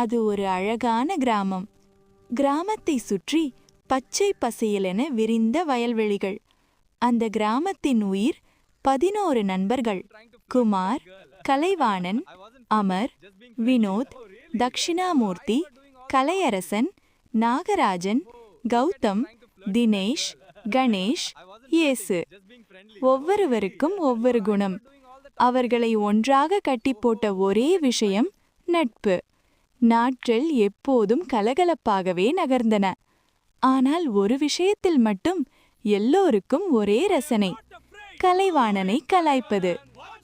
அது ஒரு அழகான கிராமம். கிராமத்தை சுற்றி பச்சை பசையலென விரிந்த வயல்வெளிகள். அந்த கிராமத்தின் உயிர் பதினோரு நண்பர்கள். குமார் கலைவாணன் அமர் வினோத் தக்ஷிணாமூர்த்தி கலையரசன் நாகராஜன் கௌதம் தினேஷ் கணேஷ் இயேசு. ஒவ்வொருவருக்கும் ஒவ்வொரு குணம். அவர்களை ஒன்றாக கட்டி போட்ட ஒரே விஷயம் நட்பு. நாட்கள் எப்போதும் கலகலப்பாகவே நகர்ந்தன. ஆனால் ஒரு விஷயத்தில் மட்டும் எல்லோருக்கும் ஒரே ரசனை கலைவாணனை கலாய்ப்பது.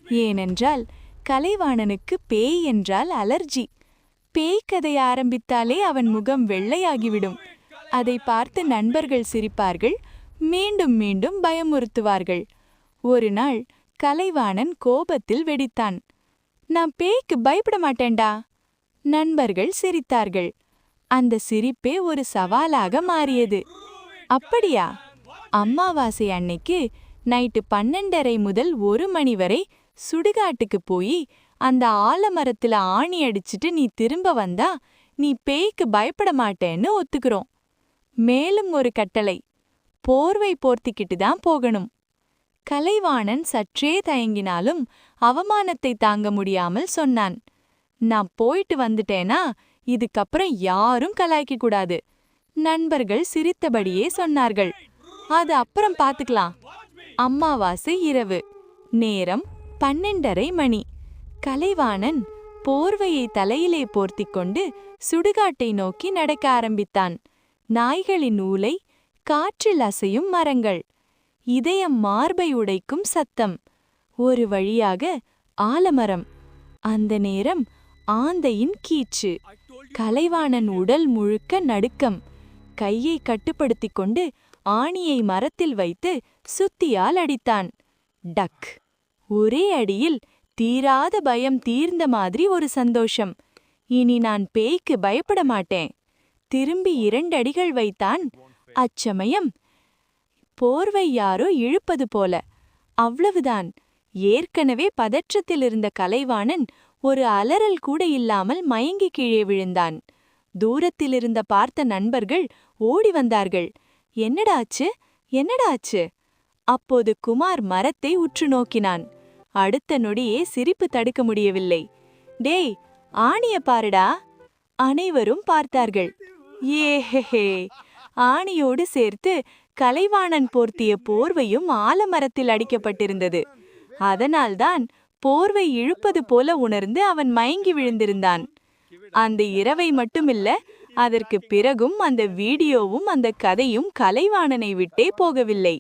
ஏனென்றால் கலைவாணனுக்கு பேய் என்றால் அலர்ஜி. பேய் கதை ஆரம்பித்தாலே அவன் முகம் வெள்ளையாகிவிடும். அதை பார்த்து நண்பர்கள் சிரிப்பார்கள் மீண்டும் மீண்டும் பயமுறுத்துவார்கள். ஒரு நாள் கலைவாணன் கோபத்தில் வெடித்தான். நான் பேய்க்கு பயப்பட மாட்டேன்டா. நண்பர்கள் சிரித்தார்கள். அந்த சிரிப்பே ஒரு சவாலாக மாறியது. அப்படியா? அம்மாவாசை அன்னைக்கு நைட்டு பன்னெண்டரை முதல் ஒரு மணி வரை சுடுகாட்டுக்கு போய் அந்த ஆலமரத்துல ஆணி அடிச்சிட்டு நீ திரும்ப வந்தா நீ பேய்க்கு பயப்பட மாட்டேன்னு ஒத்துக்கிறோம். மேலும் ஒரு கட்டளை. போர்வை போர்த்திக்கிட்டு தான் போகணும். கலைவாணன் சற்றே தயங்கினாலும் அவமானத்தை தாங்க முடியாமல் சொன்னான். நான் போயிட்டு வந்துட்டேனா? இதுக்கப்புறம் யாரும் கலாய்க்க கூடாது. நண்பர்கள் சிரித்தபடியே சொன்னார்கள். அது அப்புறம் பார்த்துக்கலாம் அம்மாவாசை இரவு. நேரம் பன்னெண்டரை மணி. கலைவாணன் போர்வையை தலையிலே போர்த்திக் கொண்டு சுடுகாட்டை நோக்கி நடக்க ஆரம்பித்தான். நாய்களின் ஊலை காற்றில் அசையும் மரங்கள். இதயம் மார்பை உடைக்கும் சத்தம். ஒரு வழியாக ஆலமரம். அந்த நேரம் ஆந்தையின் கீச்சு. கலைவாணன் உடல் முழுக்க நடுக்கம். கையை கட்டுப்படுத்திக் கொண்டு ஆணியை மரத்தில் வைத்து சுத்தியால் அடித்தான். டக். ஒரே அடியில் தீராத பயம் தீர்ந்த மாதிரி ஒரு சந்தோஷம். இனி நான் பேய்க்கு பயப்பட மாட்டேன். திரும்பி இரண்டடிகள் வைத்தான். அச்சமயம் போர்வை யாரோ இழுப்பது போல. அவ்வளவுதான். ஏற்கனவே பதற்றத்தில் இருந்த கலைவாணன் ஒரு அலறல் கூட இல்லாமல் மயங்கி கீழே விழுந்தான். தூரத்திலிருந்த பார்த்த நண்பர்கள் ஓடி வந்தார்கள். என்னடாச்சு என்னடாச்சு அப்போது குமார் மரத்தை உற்று நோக்கினான். அடுத்த நொடியே சிரிப்பு தடுக்க முடியவில்லை. டேய் ஆணிய பாருடா. அனைவரும் பார்த்தார்கள். ஏஹே ஆணியோடு சேர்த்து கலைவாணன் போர்த்திய போர்வையும் ஆலமரத்தில் அடிக்கப்பட்டிருந்தது. அதனால்தான் போர்வை இழுப்பது போல உணர்ந்து அவன் மயங்கி விழுந்திருந்தான். அந்த இரவை மட்டுமில்ல அதற்கு பிறகும் அந்த வீடியோவும் அந்த கதையும் கலைவாணனை விட்டே போகவில்லை.